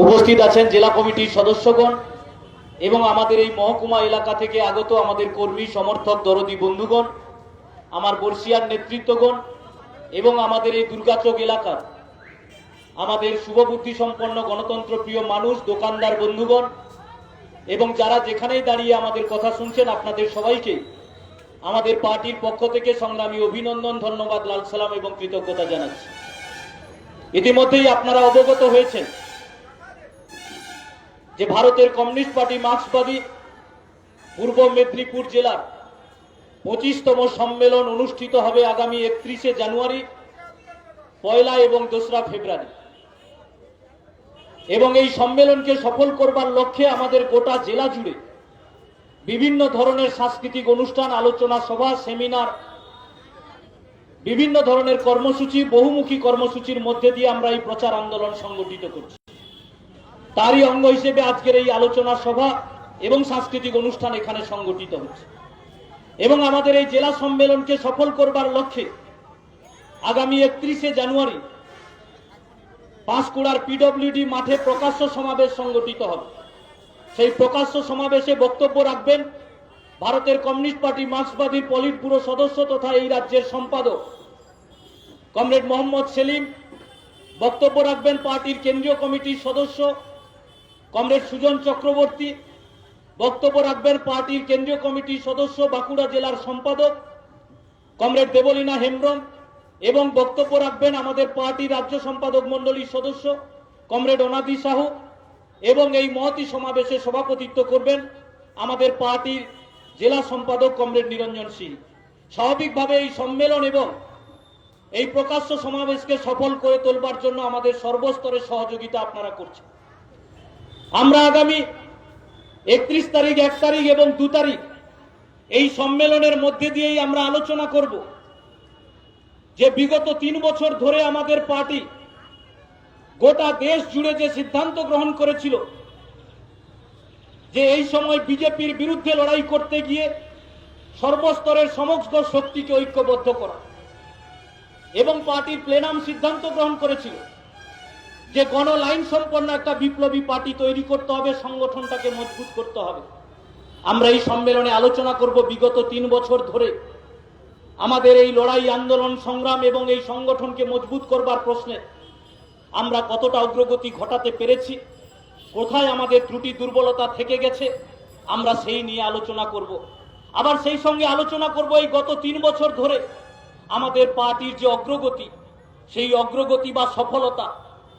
উপস্থিত আছেন জেলা কমিটির সদস্যগণ এবং আমাদের এই মহকুমা এলাকা থেকে আগত আমাদের কর্মী, সমর্থক, দরদি বন্ধুগণ, আমার বর্ষিয়ার নেতৃত্বগণ এবং আমাদের এই দুর্গাচক এলাকার আমাদের শুভবুদ্ধি সম্পন্ন গণতন্ত্র প্রিয় মানুষ, দোকানদার বন্ধুগণ এবং যারা যেখানেই দাঁড়িয়ে আমাদের কথা শুনছেন, আপনাদের সবাইকে আমাদের পার্টির পক্ষ থেকে সংগ্রামী অভিনন্দন, ধন্যবাদ, লাল সালাম এবং কৃতজ্ঞতা জানাচ্ছি। ইতিমধ্যেই আপনারা অবগত হয়েছেন যে ভারতের কমিউনিস্ট পার্টি মার্ক্সবাদী পূর্ব মেদিনীপুর জেলার পঁচিশতম সম্মেলন অনুষ্ঠিত হবে আগামী একত্রিশে জানুয়ারি, পয়লা এবং দোসরা ফেব্রুয়ারি। এবং এই সম্মেলনকে সফল করবার লক্ষ্যে আমাদের গোটা জেলা জুড়ে বিভিন্ন ধরনের সাংস্কৃতিক অনুষ্ঠান, আলোচনা সভা, সেমিনার, বিভিন্ন ধরনের কর্মসূচি, বহুমুখী কর্মসূচির মধ্যে দিয়ে আমরা এই প্রচার আন্দোলন সংগঠিত করছি। তারই অঙ্গ হিসেবে আজকের এই আলোচনা সভা এবং সাংস্কৃতিক অনুষ্ঠান এখানে সংগঠিত হচ্ছে। এবং আমাদের এই জেলা সম্মেলনকে সফল করবার লক্ষ্যে আগামী একত্রিশে জানুয়ারি পাঁশকুড়ার পিডব্লিউডি মাঠে প্রকাশ্য সমাবেশ সংগঠিত হবে। সেই প্রকাশ্য সমাবেশে বক্তব্য রাখবেন ভারতের কমিউনিস্ট পার্টি মার্ক্সবাদীর পলিট ব্যুরো সদস্য তথা এই রাজ্যের সম্পাদক কমরেড মোহাম্মদ সেলিম। বক্তব্য রাখবেন পার্টির কেন্দ্রীয় কমিটির সদস্য কমরেড সুজন চক্রবর্তী, বক্তব্য রাখবেন পার্টির কেন্দ্রীয় কমিটির সদস্য বাঁকুড়া জেলার সম্পাদক কমরেড দেবলীনা হেমব্রম এবং বক্তব্য রাখবেন আমাদের পার্টি রাজ্য সম্পাদক মণ্ডলীর সদস্য কমরেড অনাদি সাহু এবং এই মহতি সমাবেশে সভাপতিত্ব করবেন আমাদের পার্টির জেলা সম্পাদক কমরেড নিরঞ্জন সিং। স্বাভাবিকভাবে এই সম্মেলন এবং এই প্রকাশ্য সমাবেশকে সফল করে তোলবার জন্য আমাদের সর্বস্তরের সহযোগিতা আপনারা করছেন। আমরা আগামী একত্রিশ তারিখ, এক তারিখ এবং দু তারিখ এই সম্মেলনের মধ্যে দিয়েই আমরা আলোচনা করব যে বিগত তিন বছর ধরে আমাদের পার্টি গোটা দেশ জুড়ে যে সিদ্ধান্ত গ্রহণ করেছিল যে এই সময় বিজেপির বিরুদ্ধে লড়াই করতে গিয়ে সর্বস্তরের সমস্ত শক্তিকে ঐক্যবদ্ধ করা এবং পার্টির প্লেনাম সিদ্ধান্ত গ্রহণ করেছিল। যে গণ লাইন সম্পন্ন একটা বিপ্লবী পার্টি তৈরি করতে হবে, সংগঠনটাকে মজবুত করতে হবে। আমরা এই সম্মেলনে আলোচনা করব বিগত তিন বছর ধরে। আমাদের এই লড়াই, আন্দোলন, সংগ্রাম এবং এই সংগঠনকে মজবুত করবার প্রশ্নে আমরা কতটা অগ্রগতি ঘটাতে পেরেছি, কোথায় আমাদের ত্রুটি, দুর্বলতা থেকে গেছে, আমরা সেই নিয়ে আলোচনা করব। আবার সেই সঙ্গে আলোচনা করব এই গত তিন বছর ধরে আমাদের পার্টির যে অগ্রগতি, সেই অগ্রগতি বা সফলতা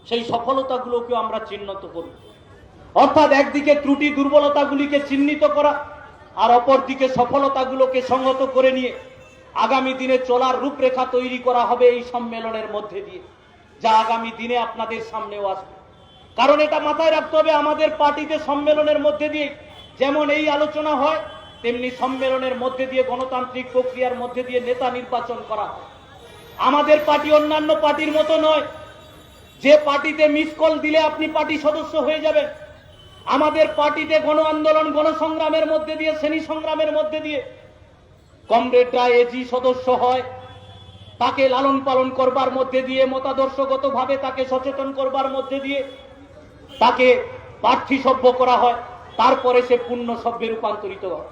সেই সফলতাগুলোকেও আমরা চিহ্নিত করব অর্থাৎ একদিকে ত্রুটি দুর্বলতাগুলিকে চিহ্নিত করা আর অপরদিকে সফলতাগুলোকে সংহত করে নিয়ে আগামী দিনে চলার রূপরেখা তৈরি করা হবে এই সম্মেলনের মধ্যে দিয়ে, যা আগামী দিনে আপনাদের সামনেও আসবে। কারণ এটা মাথায় রাখতে হবে, আমাদের পার্টিতে সম্মেলনের মধ্যে দিয়ে যেমন এই আলোচনা হয়, তেমনি সম্মেলনের মধ্যে দিয়ে গণতান্ত্রিক প্রক্রিয়ার মধ্যে দিয়ে নেতা নির্বাচন করা হয়। আমাদের পার্টি অন্যান্য পার্টির মতো নয় যে পার্টিতে মিস কল দিলে আপনি পার্টি সদস্য হয়ে যাবেন। আমাদের পার্টিতে গণ আন্দোলন, গণসংগ্রামের মধ্যে দিয়ে, শ্রেণি সংগ্রামের মধ্যে দিয়ে কমরেডরা এজি সদস্য হয়। তাকে লালন পালন করবার মধ্যে দিয়ে, মতাদর্শগতভাবে তাকে সচেতন করবার মধ্যে দিয়ে তাকে প্রার্থী সভ্য করা হয়। তারপরে সে পূর্ণ সভ্যে রূপান্তরিত হয়।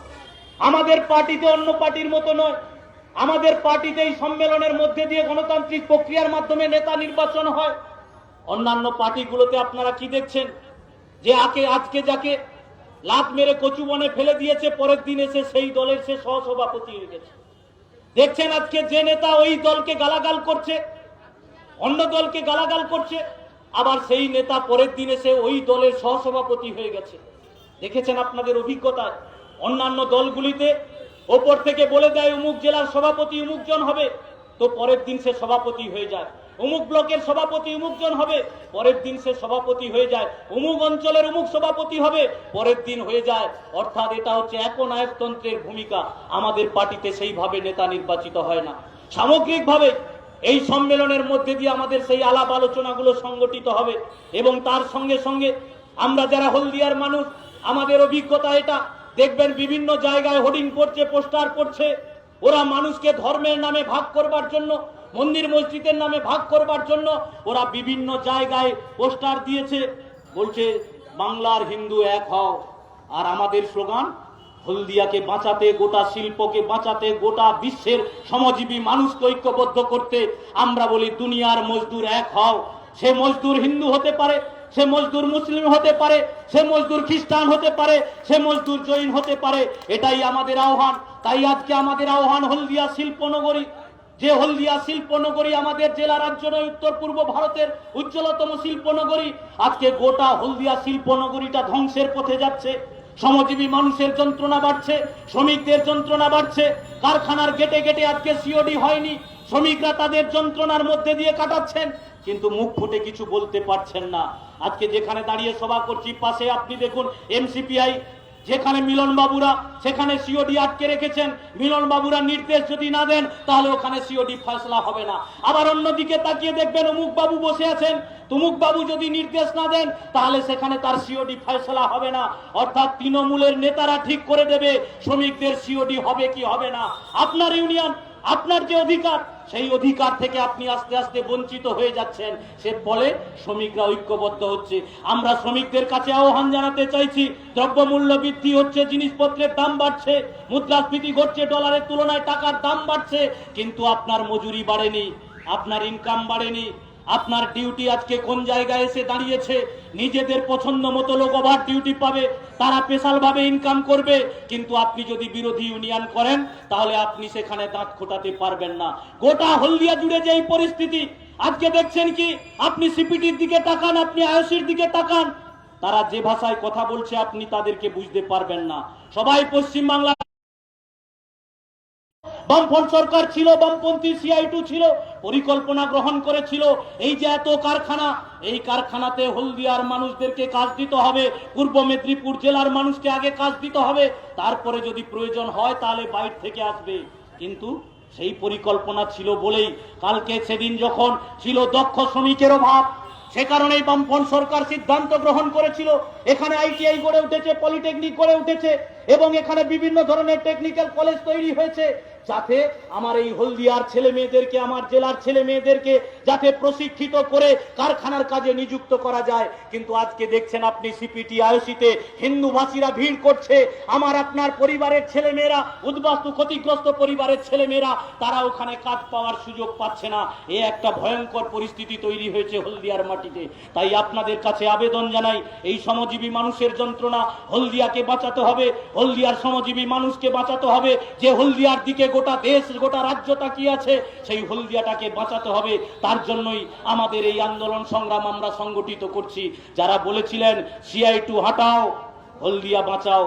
আমাদের পার্টিতে অন্য পার্টির মতো নয়। আমাদের পার্টিতে এই সম্মেলনের মধ্যে দিয়ে গণতান্ত্রিক প্রক্রিয়ার মাধ্যমে নেতা নির্বাচন হয়। পার্টিগুলোতে আপনারা কি দেখছেন? যে আকে, আজকে যাকে লাত মেরে কচু বনে ফেলে দিয়েছে, পরের দিন এসে সেই দলের সে সহসভাপতি হয়ে গেছে। দেখছেন আজকে যে নেতা ওই দলকে গালাগাল করছে, অন্য দলকে গালাগাল করছে, আবার সেই নেতা পরের দিন এসে ওই দলের সহসভাপতি হয়ে গেছে। দেখেছেন আপনাদের অভিজ্ঞতায় অন্যান্য দলগুলিতে ওপর থেকে বলে দেয়, অমুক জেলার সভাপতি অমুক জন হবে। তো পরের দিন সে সভাপতি হয়ে যায়। অমুক ব্লকের সভাপতি অমুক জন হবে, পরের দিন সে সভাপতি হয়ে যায়। অমুক অঞ্চলের অমুক সভাপতি হবে, পরের দিন হয়ে যায়। অর্থাৎ এটা হচ্ছে একনায়কতন্ত্রের ভূমিকা। আমাদের পার্টিতে সেইভাবে নেতা নির্বাচিত হয় না। সামগ্রিকভাবে এই সম্মেলনের মধ্যে দিয়ে আমাদের সেই আলাপ আলোচনাগুলো সংগঠিত হবে এবং তার সঙ্গে সঙ্গে আমরা যারা হলদিয়ার মানুষ, আমাদের অভিজ্ঞতা এটা। দেখবেন বিভিন্ন জায়গায় হোর্ডিং পড়ছে পোস্টার পড়ছে ওরা মানুষকে ধর্মের নামে ভাগ করবার জন্য মন্দির মসজিদের নামে ভাগ করবার জন্য ওরা বিভিন্ন জায়গায় পোস্টার দিয়েছে, বলছে, বাংলার হিন্দু এক হও। আর আমাদের স্লোগান, হলদিয়াকে বাঁচাতে, গোটা শিল্পকে বাঁচাতে, গোটা বিশ্বের সমজীবী মানুষকে ঐক্যবদ্ধ করতে আমরা বলি দুনিয়ার মজদুর এক হও। সে মজদুর হিন্দু হতে পারে, সে মজদুর মুসলিম হতে পারে, সে মজদুর খ্রিস্টান হতে পারে, সে মজদুর জৈন হতে পারে, এটাই আমাদের আহ্বান। তাই আজকে আমাদের আহ্বান হলদিয়া শিল্পনগরী। যে হলদিয়া শিল্পনগরী আমাদের জেলা রাজ্য নয়, উত্তর পূর্ব ভারতের উজ্জ্বলতম শিল্পনগরী। আজকে গোটা হলদিয়া শিল্পনগরীটা ধ্বংসের পথে যাচ্ছে। শ্রমজীবী মানুষের যন্ত্রণা বাড়ছে, শ্রমিকদের যন্ত্রণা বাড়ছে। কারখানার গেটে গেটে আজকে সিওডি হয়নি। শ্রমিকরা তাদের যন্ত্রণার মধ্যে দিয়ে কাটাচ্ছেন। কিন্তু মুখ ফুটে কিছু বলতে পারছেন না। আজকে যেখানে দাঁড়িয়ে সভা করছি, পাশে আপনি দেখুন এমসিপিআই যেখানে মিলন বাবুরা সেখানে সিওডি আটকে রেখেছেন মিলন বাবুরা নির্দেশ যদি না দেন, তাহলে ওখানে সিওডি ফয়সলা হবে না। আবার অন্যদিকে তাকিয়ে দেখবেন অমুক বাবু বসে আছেন। তুমুক বাবু যদি নির্দেশ না দেন, তাহলে সেখানে তার সিওডি ফয়সলা হবে না। অর্থাৎ তৃণমূলের নেতারা ঠিক করে দেবে, শ্রমিকদের সিওডি হবে কি হবে না। আপনার ইউনিয়ন আপনার যে অধিকার, সেই অধিকার থেকে আপনি আস্তে আস্তে বঞ্চিত হয়ে যাচ্ছেন। সে ফলে শ্রমিকরা ঐক্যবদ্ধ হচ্ছে। আমরা শ্রমিকদের কাছে আহ্বান জানাতে চাইছি, দ্রব্যমূল্য বৃদ্ধি হচ্ছে, জিনিসপত্রের দাম বাড়ছে, মুদ্রাস্ফীতি ঘটছে, ডলারের তুলনায় টাকার দাম বাড়ছে, কিন্তু আপনার মজুরি বাড়েনি, আপনার ইনকাম বাড়েনি আপনার ডিউটি আজকে কোন জায়গায় এসে দাঁড়িয়েছে? নিজেদের পছন্দ মতো লোক ওভার ডিউটি পাবে, তারা স্পেশাল ভাবে ইনকাম করবে। কিন্তু আপনি যদি বিরোধী ইউনিয়ন করেন, তাহলে আপনি সেখানে দাঁত খোটাতে পারবেন না। গোটা হলদিয়া জুড়ে যে এই পরিস্থিতি, আজকে দেখছেন কি? আপনি সিপিটির দিকে তাকান, আপনি আয়সির দিকে তাকান। তারা যে ভাষায় কথা বলছে, আপনি তাদেরকে বুঝতে পারবেন না। সবাই পশ্চিম বাংলা বামফ্রন্ট সরকার ছিল, বামপন্থী সিআই টু ছিল, পরিকল্পনা গ্রহণ করেছিল। এই যে এত কারখানা, এই কারখানাতে হলদিয়ার মানুষদেরকে কাজ দিতে হবে, পূর্ব মেদিনীপুর জেলার মানুষকে আগে কাজ দিতে হবে, তারপরে যদি প্রয়োজন হয় তাহলে বাইরে থেকে আসবে। কিন্তু সেই পরিকল্পনা ছিল বলেই কালকে সেদিন যখন ছিল দক্ষ শ্রমিকের অভাব সে কারণেই বামফ্রন্ট সরকার সিদ্ধান্ত গ্রহণ করেছিল। এখানে আইটিআই গড়ে উঠেছে পলিটেকনিক গড়ে উঠেছে, এবং এখানে বিভিন্ন ধরনের টেকনিক্যাল কলেজ তৈরি হয়েছে। যাতে আমার এই হলদিয়ার ছেলে মেয়েদেরকে, আমার জেলার ছেলে মেয়েদেরকে যাতে প্রশিক্ষিত করে কারখানার কাজে নিযুক্ত করা যায়। কিন্তু আজকে দেখছেন আপনি সিপিটি আয়োসিতে হিন্দু ভাষীরা ভিড় করছে। আমার আপনার পরিবারের ছেলে মেয়েরা, উদ্বাস্তু ক্ষতিগ্রস্ত পরিবারের ছেলে মেয়েরা, তারা ওখানে কাজ পাওয়ার সুযোগ পাচ্ছে না। এ একটা ভয়ঙ্কর পরিস্থিতি তৈরি হয়েছে হলদিয়ার মাটিতে। তাই আপনাদের কাছে আবেদন জানাই, এই শ্রমজীবী মানুষের যন্ত্রণা হলদিয়াকে বাঁচাতে হবে। হলদিয়ার শ্রমজীবী মানুষকে বাঁচাতে হবে যে হলদিয়ার দিকে গোটা দেশ, গোটা রাজ্য তাকিয়ে আছে, সেই হলদিয়াটাকে বাঁচাতে হবে। তার জন্যই আমাদের এই আন্দোলন সংগ্রাম আমরা সংগঠিত করছি। যারা বলেছিলেন, সিআই টু হাঁটাও, হলদিয়া বাঁচাও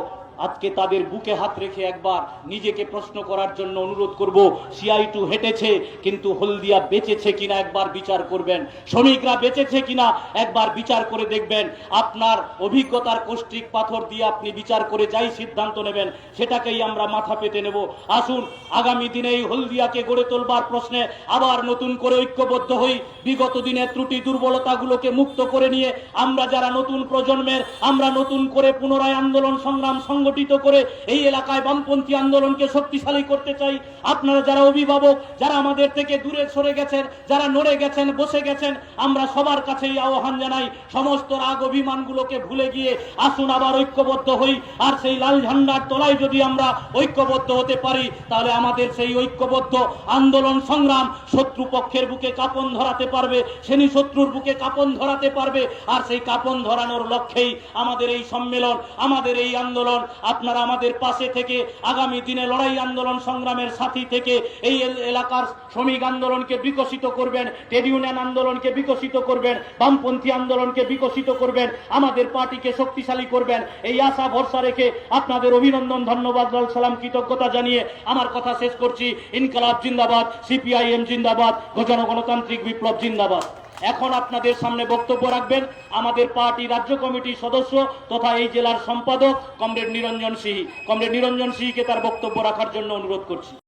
আজকে তাদের বুকে হাত রেখে একবার নিজেকে প্রশ্ন করার জন্য অনুরোধ করব। সিআই টু হেঁটেছে, কিন্তু হলদিয়া বেঁচেছে কিনা একবার বিচার করবেন। শ্রমিকরা বেঁচেছে কিনা একবার বিচার করে দেখবেন। আপনার অভিজ্ঞতার কষ্টিক পাথর দিয়ে আপনি বিচার করে যাই সিদ্ধান্ত নেবেন, সেটাকেই আমরা মাথা পেতে নেব। আসুন, আগামী দিনে এই হলদিয়াকে গড়ে তোলবার প্রশ্নে আবার নতুন করে ঐক্যবদ্ধ হই। বিগত দিনের ত্রুটি দুর্বলতাগুলোকে মুক্ত করে নিয়ে আমরা যারা নতুন প্রজন্মের, আমরা নতুন করে পুনরায় আন্দোলন সংগ্রাম সংগঠিত করে এই এলাকায় বামপন্থী আন্দোলনকে শক্তিশালী করতে চাই। আপনারা যারা অভিভাবক, যারা আমাদের থেকে দূরে সরে গেছেন, যারা নড়ে গেছেন, বসে গেছেন, আমরা সবার কাছেই আহ্বান জানাই, সমস্ত রাগ অভিমানগুলোকে ভুলে গিয়ে আসুন আবার ঐক্যবদ্ধ হই। আর সেই লাল ঝান্ডার তলায় যদি আমরা ঐক্যবদ্ধ হতে পারি, তাহলে আমাদের সেই ঐক্যবদ্ধ আন্দোলন সংগ্রাম শত্রুপক্ষের বুকে কাপন ধরাতে পারবে শ্রেণি শত্রুর বুকে কাপন ধরাতে পারবে, আর সেই কাপন ধরানোর লক্ষ্যেই আমাদের এই সম্মেলন, আমাদের এই আন্দোলন আপনারা আমাদের পাশে থেকে আগামী দিনে লড়াই আন্দোলন সংগ্রামের সাথী থেকে এই এলাকার শ্রমিক আন্দোলনকে বিকশিত করবেন, ট্রেড ইউনিয়ন আন্দোলনকে বিকশিত করবেন, বামপন্থী আন্দোলনকে বিকশিত করবেন, আমাদের পার্টিকে শক্তিশালী করবেন। এই আশা, ভরসা রেখে আপনাদের অভিনন্দন, ধন্যবাদ, লাল সালাম, কৃতজ্ঞতা জানিয়ে আমার কথা শেষ করছি। ইনকালাব জিন্দাবাদ, সিপিআইএম জিন্দাবাদ গজন গণতান্ত্রিক বিপ্লব জিন্দাবাদ। এখন আপনাদের সামনে বক্তব্য রাখবেন আমাদের পার্টি রাজ্য কমিটির সদস্য তথা এই জেলার সম্পাদক, কমরেড নিরঞ্জন সিহি। কমরেড নিরঞ্জন সিহিকে তার বক্তব্য রাখার জন্য অনুরোধ করছি।